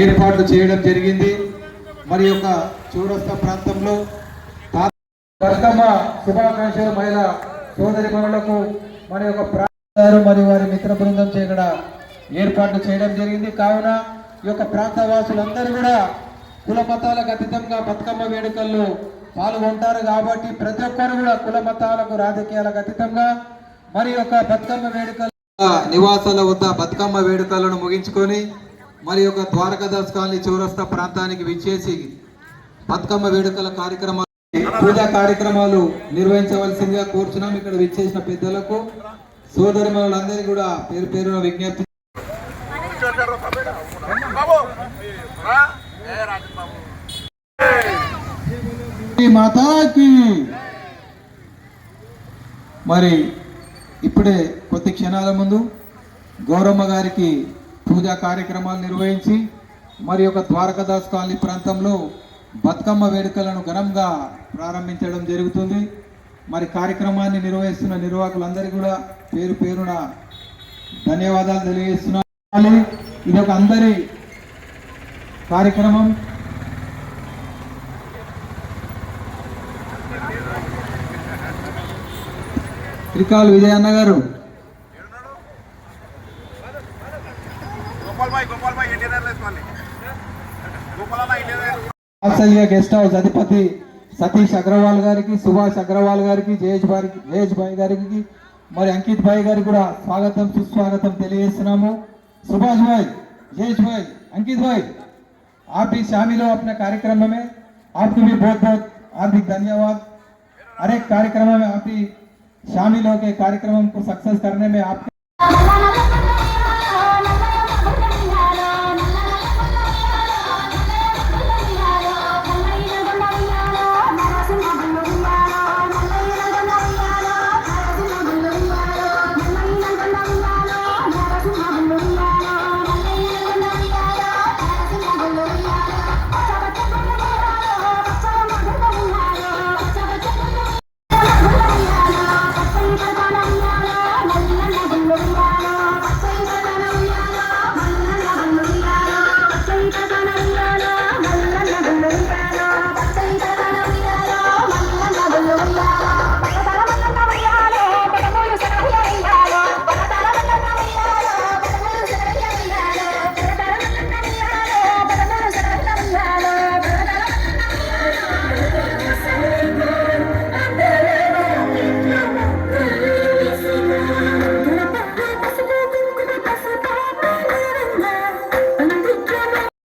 ఏర్పాట్లు చేయడం జరిగింది. మరి యొక్క చౌరస్తా ప్రాంతంలో బతుకమ్మ శుభాకాంక్షలు మహిళ సోదరి మనులకు మన యొక్క ప్రాంతాలు మరియు వారి మిత్ర బృందం చే ఇక్కడ ఏర్పాట్లు చేయడం జరిగింది. కావున ఈ యొక్క ప్రాంత వాసులందరూ కూడా కుల మతాలకు అతీతంగా బతుకమ్మ వేడుకల్లో పాల్గొంటారు కాబట్టి ప్రతి ఒక్కరు కూడా కుల మతాలకు రాజకీయాలకు అతీతంగా మరి యొక్క బతుకమ్మ వేడుకలు నివాసాల వద్ద బతుకమ్మ వేడుకలను ముగించుకొని మరి యొక్క ద్వారకాదాస్ కాలనీ చౌరస్తా ప్రాంతానికి విచ్చేసి బతుకమ్మ వేడుకల కార్యక్రమాలు పూజా కార్యక్రమాలు నిర్వహించవలసిందిగా కోరుచున్నాం. ఇక్కడ విచ్చేసిన పెద్దలకు సోదరి మనులందరికీ కూడా పేరు పేరున విజ్ఞప్తి. మాతాకి మరి ఇప్పుడే కొద్ది క్షణాల ముందు గౌరమ్మ గారికి పూజా కార్యక్రమాలు నిర్వహించి మరి యొక్క ద్వారకాదాస్ కాలనీ ప్రాంతంలో బతుకమ్మ వేడుకలను ఘనంగా ప్రారంభించడం జరుగుతుంది. మరి కార్యక్రమాన్ని నిర్వహిస్తున్న నిర్వాహకులందరికీ కూడా పేరు పేరున ధన్యవాదాలు తెలియజేస్తున్నాను. ఇది ఒక అందరి కార్యక్రమం. త్రికాల్ విజయన్న గారు. వాత్సల్య గెస్ట్ హౌస్ అధిపతి సతీష్ అగ్రవాల్ గారికి సుభాష్ అగ్రవాల్ గారికి జయేష్ భాయ్ జయేష్ భాయ్ గారికి మరి అంకిత్ భాయ్ గారికి కూడా స్వాగతం సుస్వాగతం తెలియజేస్తున్నాము सुभाष भाई जयेश भाई अंकित भाई आप भी शामिल हो अपने कार्यक्रम में आपको भी बहुत बहुत हार्दिक धन्यवाद हर एक कार्यक्रम में आप भी शामिल होकर कार्यक्रम को सक्सेस करने में आप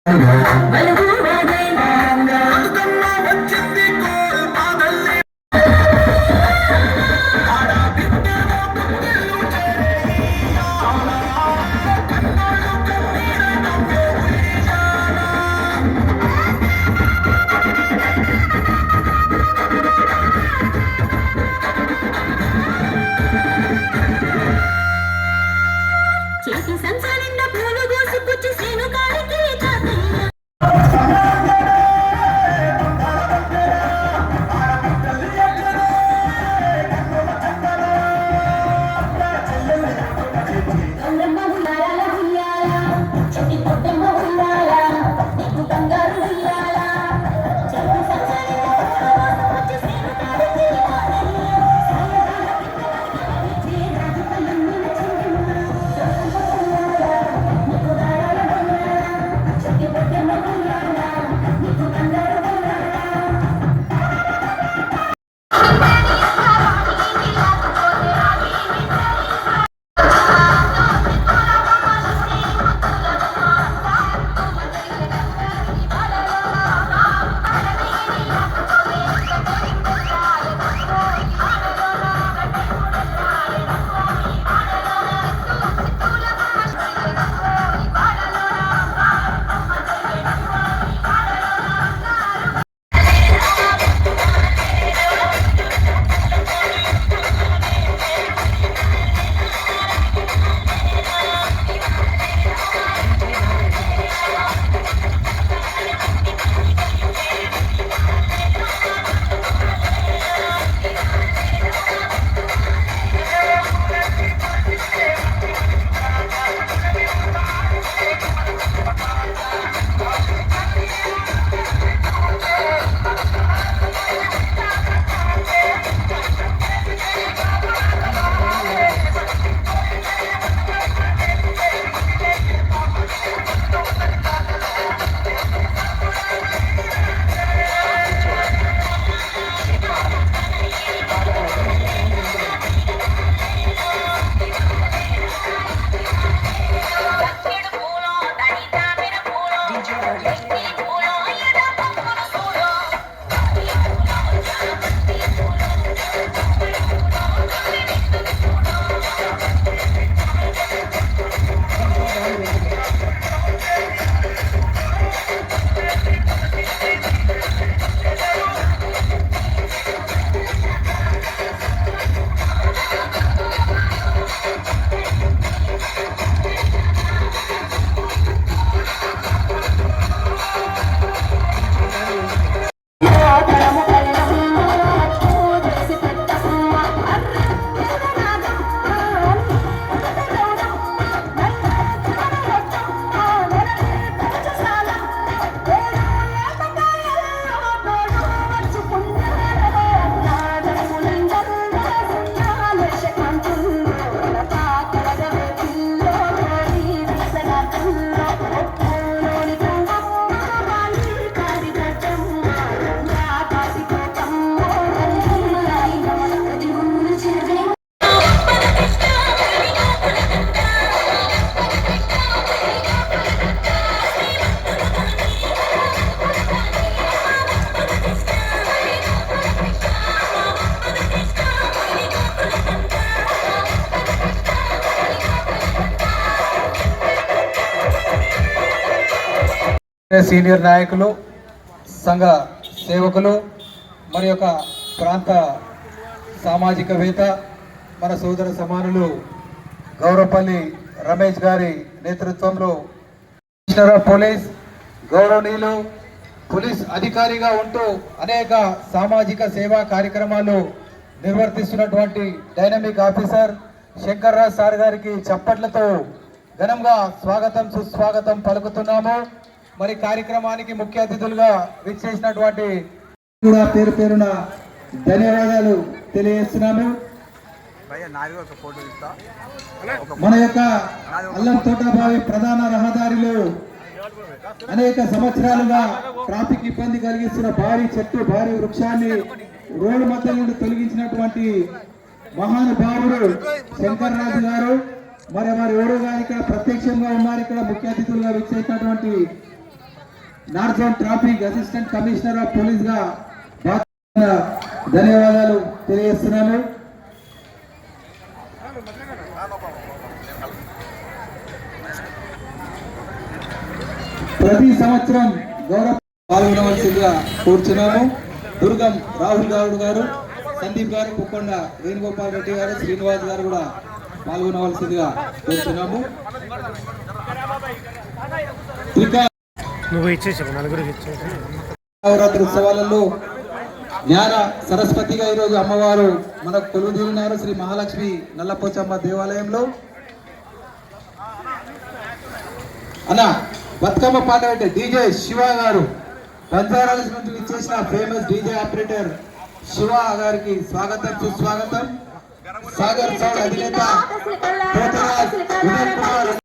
哎呀！సీనియర్ నాయకులు సంఘ సేవకులు మరి యొక్క ప్రాంత సామాజికవేత్త మన సోదర సమానులు గౌరవపల్లి రమేష్ గారి నేతృత్వంలో కమిషనర్ ఆఫ్ పోలీస్ గౌరవనీయులు పోలీస్ అధికారిగా ఉంటూ అనేక సామాజిక సేవా కార్యక్రమాలు నిర్వర్తిస్తున్నటువంటి డైనమిక్ ఆఫీసర్ శంకర్రాజ్ సార్ గారికి చప్పట్లతో ఘనంగా స్వాగతం సుస్వాగతం పలుకుతున్నాము. మరి కార్యక్రమానికి ముఖ్య అతిథులుగా విచ్చేసినటువంటి కూడా పేరు పేరున ధన్యవాదాలు తెలియజేస్తున్నాము. మన యొక్క అల్లం తోటబావి ప్రధాన రహదారిలో అనేక సంవత్సరాలుగా ట్రాఫిక్ ఇబ్బంది కలిగిస్తున్న భారీ చెట్టు భారీ వృక్షాన్ని రోడ్డు మధ్య నుండి తొలగించినటువంటి మహానుభావుడు శంకర్ రాజు గారు. మరి వారి ఓడు గారు ఇక్కడ ప్రత్యక్షంగా ఉన్నారు. ఇక్కడ ముఖ్య అతిథులుగా విచ్చేసినటువంటి north zone traffic assistant commissioner of పోలీస్గా ధన్యవాదాలు తెలియజేస్తున్నాను. ప్రతి సంవత్సరం గౌరవ పాల్గొనవలసిందిగా కూర్చున్నాము. దుర్గం రాహుల్ గౌడ్ గారు సందీప్ గారు కుక్కొండ వేణుగోపాల్ రెడ్డి గారు శ్రీనివాస్ గారు కూడా పాల్గొనవలసిందిగా కూర్చున్నాము. నువ్వు ఇచ్చేసావు నలుగురికి నవరాత్రి ఉత్సవాలలో జ్ఞాన సరస్వతిగా ఈరోజు అమ్మవారు మనకు కొలువుదీరినారు శ్రీ మహాలక్ష్మి నల్లపోచమ్మ దేవాలయంలో. అన్న బతుకమ్మ పాట అంటే డీజే శివ గారు. బంజారాల నుంచి ఇచ్చేసిన ఫేమస్ డీజే ఆపరేటర్ శివ గారికి స్వాగతం సుస్వాగతం. సాగర్ సౌండ్ అధినేత కుమార్.